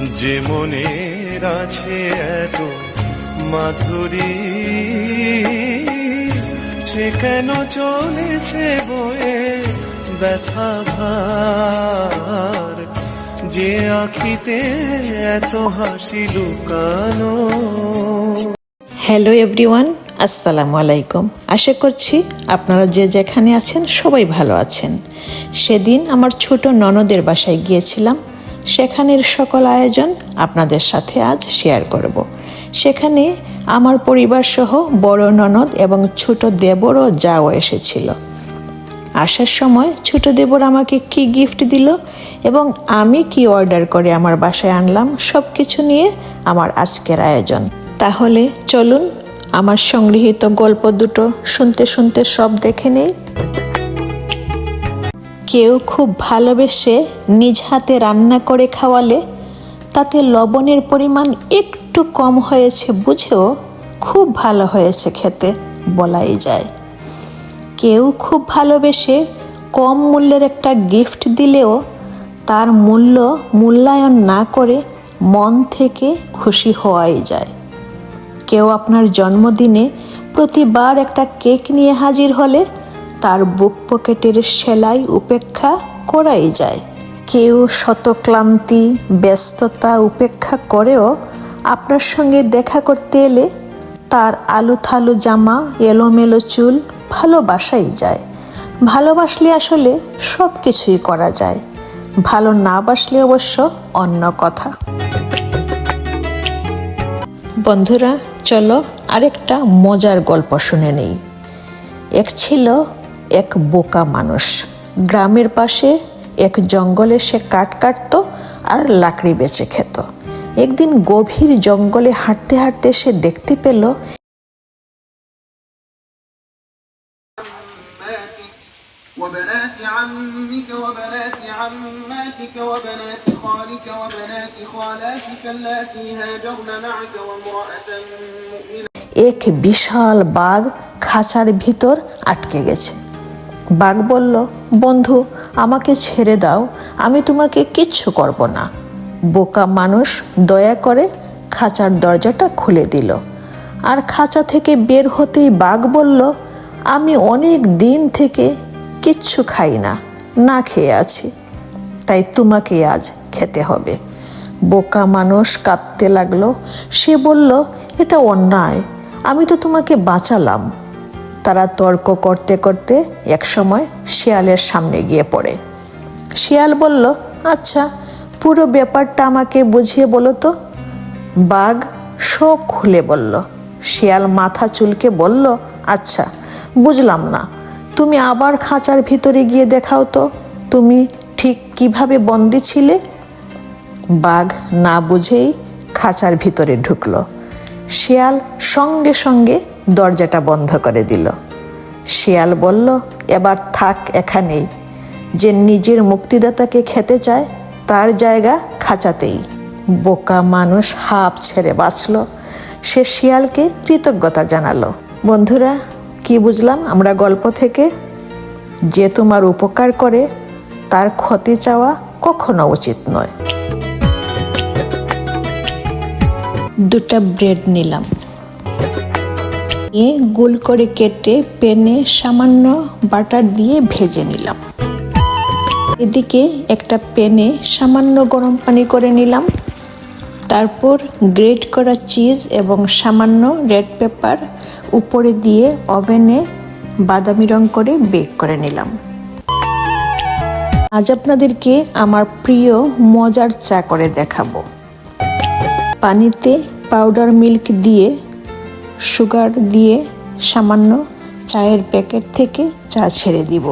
যে মনের আছে এত মাধুরী, সে কেন চলেছে বয়ে ব্যথা ভার? যে আখিতে এত হাসি লুকানো। হ্যালো এভরিওয়ান আসসালামু আলাইকুম। আশা করছি আপনারা যে যেখানে আছেন সবাই ভালো আছেন। সেদিন আমার ছোট ননদের বাসায় গিয়েছিলাম। সেখানের সকল আয়োজন আপনাদের সাথে আজ শেয়ার করব। সেখানে আমার পরিবার সহ বড় ননদ এবং ছোট দেবরও যাও এসেছিল। আসার সময় ছোট দেবর আমাকে কি গিফট দিল এবং আমি কি অর্ডার করে আমার বাসায় আনলাম সব কিছু নিয়ে আমার আজকের আয়োজন। তাহলে চলুন আমার সংগৃহীত গল্প দুটো শুনতে শুনতে সব দেখে নেই। কেউ খুব ভালোবেসে নিজ হাতে রান্না করে খাওয়ালে তাতে লবণের পরিমাণ একটু কম হয়েছে বুঝেও খুব ভালো হয়েছে খেতে বলাই যায়। কেউ খুব ভালোবেসে কম মূল্যের একটা গিফট দিলেও তার মূল্য মূল্যায়ন না করে মন থেকে খুশি হওয়াই যায়। কেউ আপনার জন্মদিনে প্রতিবার একটা কেক নিয়ে হাজির হলে তার বুক পকেটের সেলাই উপেক্ষা করাই যায়। কেউ শত ক্লান্তি ব্যস্ততা উপেক্ষা করেও আপনার সঙ্গে দেখা করতে এলে তার আলু থালু জামা, এলোমেলো চুল ভালোবাসাই যায়। ভালোবাসলে আসলে সব কিছুই করা যায়। ভালো না বাসলে অবশ্য অন্য কথা। বন্ধুরা, চলো আরেকটা মজার গল্প শুনে নেই। এক ছিল এক বোকা মানুষ গ্রামের পাশে এক জঙ্গলে সে কাঠ কাটত আর লাকড়ি বেচে খেত একদিন গভীর জঙ্গলে হাঁটতে হাঁটতে সে দেখতে পেল عماتك وبنات عمك وبنات عماتك وبنات خالك وبنات خالاتك اللاتي هاجرن معك وامرأة مؤمنة এক বিশাল বাঘ খাঁচার ভিতর আটকে গেছে বাঘ বলল, বন্ধু, আমাকে ছেড়ে দাও, আমি তোমাকে কিচ্ছু করব না। বোকা মানুষ দয়া করে খাঁচার দরজাটা খুলে দিল। আর খাঁচা থেকে বের হতেই বাঘ বলল, আমি অনেক দিন থেকে কিচ্ছু খাই না না খেয়ে আছি। তাই তোমাকে আজ খেতে হবে। বোকা মানুষ কাঁদতে লাগল। সে বলল, এটা অন্যায়, আমি তো তোমাকে বাঁচালাম। তারা তর্ক করতে করতে একসময় শিয়ালের সামনে গিয়ে পড়ে। শিয়াল বলল আচ্ছা পুরো ব্যাপারটা আমাকে বুঝিয়ে বলো তো। বাঘ সব খুলে বলল, শিয়াল মাথা চুলকে বলল আচ্ছা বুঝলাম না। তুমি আবার খাঁচার ভিতরে গিয়ে দেখাও তো, তুমি ঠিক কীভাবে বন্দি ছিলে? বাঘ না বুঝেই খাঁচার ভিতরে ঢুকলো। শিয়াল সঙ্গে সঙ্গে দরজাটা বন্ধ করে দিল। শিয়াল বলল, এবার থাক এখানেই। যে নিজের মুক্তিদাতাকে খেতে চায়, তার জায়গা খাঁচাতেই। বোকা মানুষ হাঁপ ছেড়ে বাঁচল। সে শিয়ালকে কৃতজ্ঞতা জানালো। বন্ধুরা, কি বুঝলাম আমরা গল্প থেকে? যে তোমার উপকার করে, তার ক্ষতি চাওয়া কখনো উচিত নয়। দুটা ব্রেড নিলাম। নিয়ে গোল করে কেটে পেনে সামান্য বাটার দিয়ে ভেজে নিলাম। এদিকে একটা পেনে সামান্য গরম পানি করে নিলাম। তারপর গ্রেট করা চিজ এবং সামান্য রেড পেপার উপরে দিয়ে ওভেনে বাদামি রং করে বেক করে নিলাম। আজ আপনাদেরকে আমার প্রিয় মজার চা করে দেখাবো। পানিতে পাউডার মিল্ক দিয়ে সুগার দিয়ে সামান্য চায়ের প্যাকেট থেকে চা ছেড়ে দিব।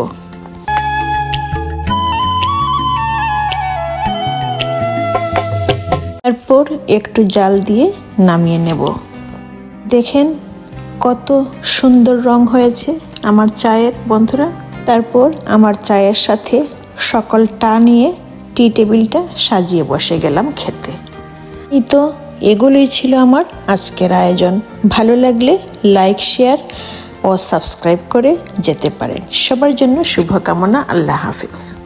তারপর একটু জাল দিয়ে নামিয়ে নেব। দেখেন কত সুন্দর রং হয়েছে আমার চায়ের, বন্ধুরা। তারপর আমার চায়ের সাথে সকল টা নিয়ে টি টেবিলটা সাজিয়ে বসে গেলাম খেতে। এই তো এগুলোই ছিল আমার আজকের আয়োজন। ভালো লাগলে লাইক শেয়ার ও সাবস্ক্রাইব করে যেতে পারেন। সবার জন্য শুভকামনা। আল্লাহ হাফিজ।